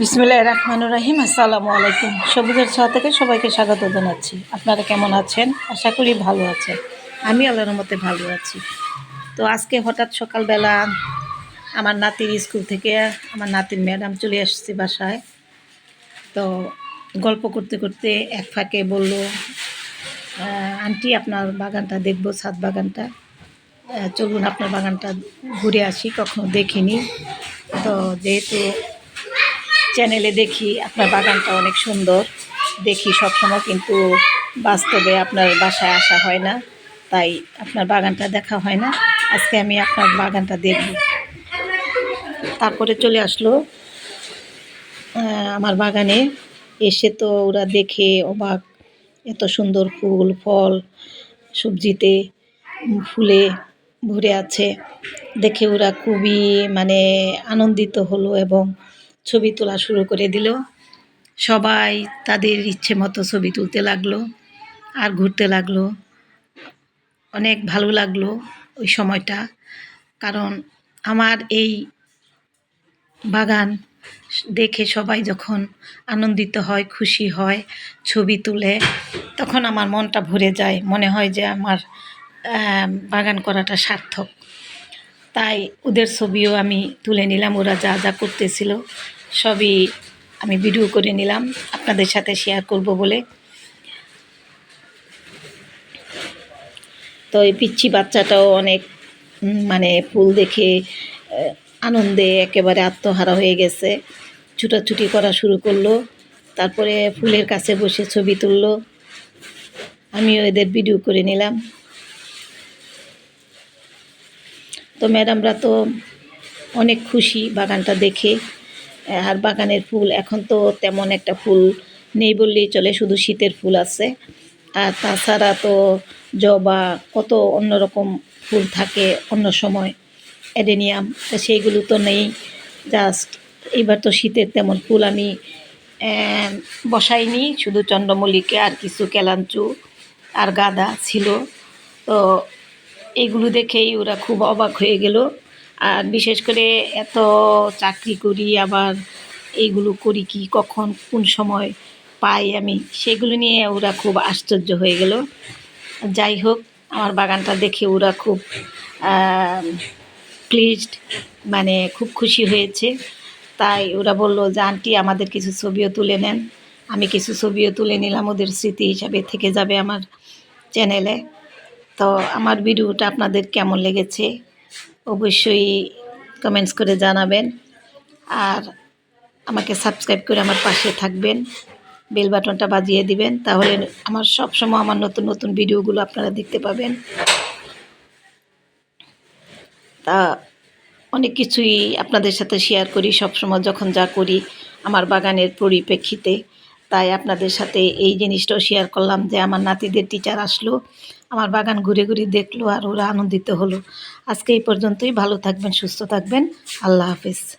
বিসমিল্লাহ রহমান রাহিম আসসালামু আলাইকুম। সবুজের ছোঁয়া থেকে সবাইকে স্বাগত জানাচ্ছি। আপনারা কেমন আছেন? আশা করি ভালো আছেন। আমি আল্লাহর মতে ভালো আছি। তো আজকে হঠাৎ সকালবেলা আমার নাতির স্কুল থেকে আমার নাতির ম্যাডাম চলে আসছে বাসায়। তো গল্প করতে করতে এক ফাঁকে বলল "আহ, আন্টি আপনার বাগানটা দেখব ছাদ বাগানটা। চলুন আপনার বাগানটা ঘুরে আসি কখনো দেখিনি। তো যেহেতু চ্যানেলে দেখি, আপনার বাগানটা অনেক সুন্দর। দেখি সবসময় কিন্তু বাস্তবে আপনার বাসায় আসা হয় না, তাই আপনার বাগানটা দেখা হয় না। আজকে আমি আপনার বাগানটা দেখব। তারপরে চলে আসলো আমার বাগানে। এসে তো ওরা দেখে অবাক, এত সুন্দর ফুল, ফল, সবজিতে ফুলে ভরে আছে। দেখে ওরা খুবই মানে আনন্দিত হলো এবং ছবি তোলা শুরু করে দিল। সবাই তাদের ইচ্ছে মতো ছবি তুলতে লাগল আর ঘুরতে লাগল। অনেক ভালো লাগল ওই সময়টা। কারণ আমার এই বাগান দেখে সবাই যখন আনন্দিত হয়, খুশি হয়, ছবি তুলে, তখন আমার মনটা ভরে যায়। মনে হয় যে আমার বাগান করাটা সার্থক। তাই ওদের ছবিও আমি তুলে নিলাম, ওরা যা যা করতেছিল সবই আমি ভিডিও করে নিলাম, আপনাদের সাথে শেয়ার করব বলে। তো এই পিচ্ছি বাচ্চাটাও অনেক মানে ফুল দেখে আনন্দে একেবারে আত্মহারা হয়ে গেছে। ছুটাছুটি করা শুরু করল, তারপরে ফুলের কাছে বসে ছবি তুললো। আমিও এদের ভিডিও করে নিলাম। তো ম্যাডামরা তো অনেক খুশি বাগানটা দেখে। আর বাগানের ফুল এখন তো তেমন একটা ফুল নেই বললেই চলে, শুধু শীতের ফুল আছে। আর তাছাড়া তো জবা, কত অন্যরকম ফুল থাকে অন্য সময়, অ্যাডেনিয়াম সেইগুলো তো নেই। জাস্ট এবার তো শীতের তেমন ফুল আমি বসাইনি, শুধু চন্দ্রমল্লিকে আর কিছু কেলাঞ্চু আর গাঁদা ছিল। তো এইগুলো দেখেই ওরা খুব অবাক হয়ে গেল। আর বিশেষ করে এত চাকরি করি, আবার এইগুলো করি কি, কখন কোন সময় পাই আমি, সেগুলো নিয়ে ওরা খুব আশ্চর্য হয়ে গেল। যাই হোক, আমার বাগানটা দেখে ওরা খুব প্লিজড মানে খুব খুশি হয়েছে। তাই ওরা বলল, যে আন্টি, আমাদের কিছু ছবিও তুলে নেন। আমি কিছু ছবিও তুলে নিলাম, ওদের স্মৃতি হিসাবে থেকে যাবে আমার চ্যানেলে। তো আমার ভিডিওটা আপনাদের কেমন লেগেছে অবশ্যই কমেন্টস করে জানাবেন। আর আমাকে সাবস্ক্রাইব করে আমার পাশে থাকবেন। বেল বাটনটা বাজিয়ে দিবেন, তাহলে আমার সব সময় আমার নতুন নতুন ভিডিওগুলো আপনারা দেখতে পাবেন। তা অনেক কিছুই আপনাদের সাথে শেয়ার করি সব সময় যখন যা করি আমার বাগানের পরিপ্রেক্ষিতে। তাই আপনাদের সাথে এই জিনিসটাও শেয়ার করলাম যে আমার নাতিদের টিচার আসলো। আমার বাগান ঘুরে ঘুরে দেখল আর ওরা আনন্দিত হলো। আজকে এই পর্যন্তই, ভালো থাকবেন, সুস্থ থাকবেন। আল্লাহ হাফেজ।